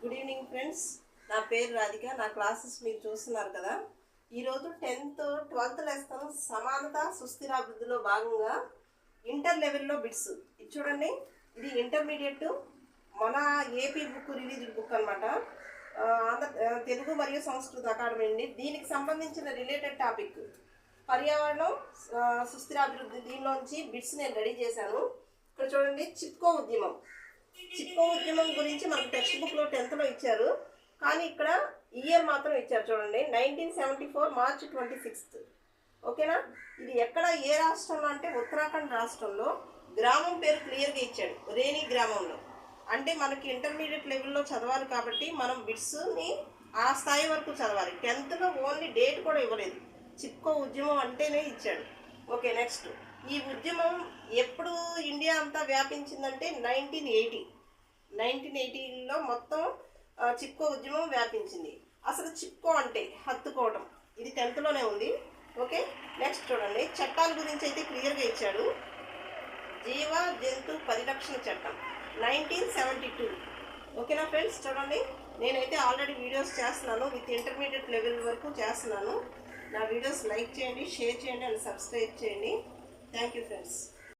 Good evening friends నా పేరు రాధిక. నా క్లాసెస్ మీరు చూస్తున్నారు కదా. ఈరోజు టెన్త్ ట్వెల్త్ లెసన్ సమానత సుస్థిరాభివృద్ధిలో భాగంగా ఇంటర్ లెవెల్లో బిట్స్. ఇది చూడండి. ఇది ఇంటర్మీడియట్ మన ఏపీ బుక్ రిలీజ్ బుక్ అనమాట ఆంధ్ర తెలుగు మరియు సంస్కృత అకాడమీ అండి. దీనికి సంబంధించిన రిలేటెడ్ టాపిక్ పర్యావరణం సుస్థిరాభివృద్ధి దీనిలోంచి బిట్స్ నేను రెడీ చేశాను. ఇక్కడ చూడండి. చిప్కో ఉద్యమం. చిప్కో ఉద్యమం గురించి మనకు టెక్స్ట్ బుక్లో టెన్త్లో ఇచ్చారు. కానీ ఇక్కడ ఇయర్ మాత్రం ఇచ్చారు చూడండి. Nineteen seventy four March twenty sixth ఓకేనా? ఇది ఎక్కడ ఏ రాష్ట్రంలో అంటే ఉత్తరాఖండ్ రాష్ట్రంలో గ్రామం పేరు క్లియర్గా ఇచ్చాడు. రేణి గ్రామంలో. అంటే మనకి ఇంటర్మీడియట్ లెవెల్లో చదవాలి కాబట్టి మనం బిట్స్ని ఆ స్థాయి వరకు చదవాలి. టెన్త్లో ఓన్లీ డేట్ కూడా ఇవ్వలేదు. చిప్కో ఉద్యమం అంటేనే ఇచ్చాడు. ఓకే నెక్స్ట్ ఈ ఉద్యమం ఎప్పుడు ఇండియా అంతా వ్యాపించిందంటే నైన్టీన్ ఎయిటీ. నైన్టీన్ ఎయిటీలో మొత్తం చిప్కో ఉద్యమం వ్యాపించింది. అసలు చిప్కో అంటే హత్తుకోవడం ఇది టెన్త్లోనే ఉంది. ఓకే నెక్స్ట్ చూడండి. చట్టాల గురించి అయితే క్లియర్గా ఇచ్చాడు. జీవ జంతు పరిరక్షణ చట్టం నైన్టీన్ సెవెంటీ టూ. ఓకేనా ఫ్రెండ్స్? చూడండి. నేనైతే ఆల్రెడీ వీడియోస్ చేస్తున్నాను. విత్ ఇంటర్మీడియట్ లెవెల్ వరకు చేస్తున్నాను. నా వీడియోస్ లైక్ చేయండి షేర్ చేయండి అండ్ సబ్స్క్రైబ్ చేయండి. Thank you, friends.